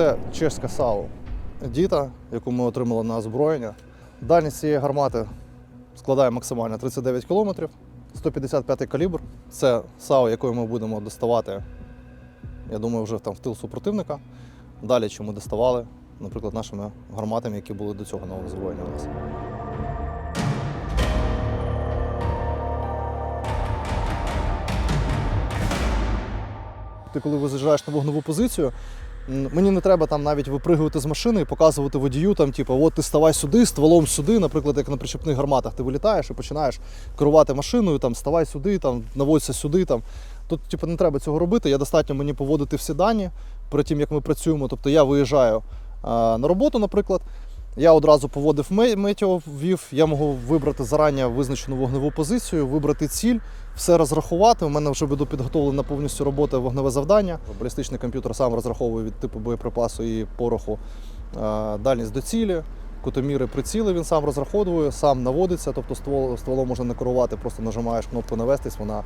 Це чеська САУ Діта, яку ми отримали на озброєння. Дальність цієї гармати складає максимально 39 км, 155 калібр. Це САУ, якою ми будемо доставати, я думаю, вже там в тил супротивника. Далі, що ми доставали, наприклад, нашими гарматами, які були до цього нового озброєння у нас. Ти коли виїжджаєш на вогневу позицію, мені не треба там навіть випригувати з машини і показувати водію, там, типу, от ти ставай сюди, стволом сюди, наприклад, як на причепних гарматах, ти вилітаєш і починаєш керувати машиною, там, ставай сюди, там, наводься сюди. Там. Тут типу, не треба цього робити. Я достатньо мені поводити всі дані перед тим, як ми працюємо. Тобто я виїжджаю а, на роботу, наприклад. Я одразу поводив ме- метео, ввів, я можу вибрати зарані визначену вогневу позицію, вибрати ціль, все розрахувати. У мене вже буде підготовлена повністю робота вогневе завдання. Балістичний комп'ютер сам розраховує від типу боєприпасу і пороху е, дальність до цілі. Кутоміри приціли він сам розраховує, сам наводиться, тобто ствол, стволом можна не керувати, просто нажимаєш кнопку навестись, вона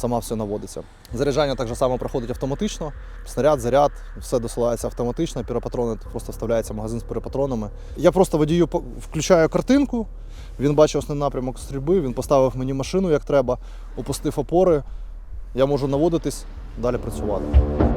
сама все наводиться. Заряджання так само проходить автоматично. Снаряд, заряд, все досилається автоматично, піропатрони просто вставляється магазин з піропатронами. Я просто водію включаю картинку, він бачить основний напрямок стрільби, він поставив мені машину як треба, опустив опори, я можу наводитись, далі працювати.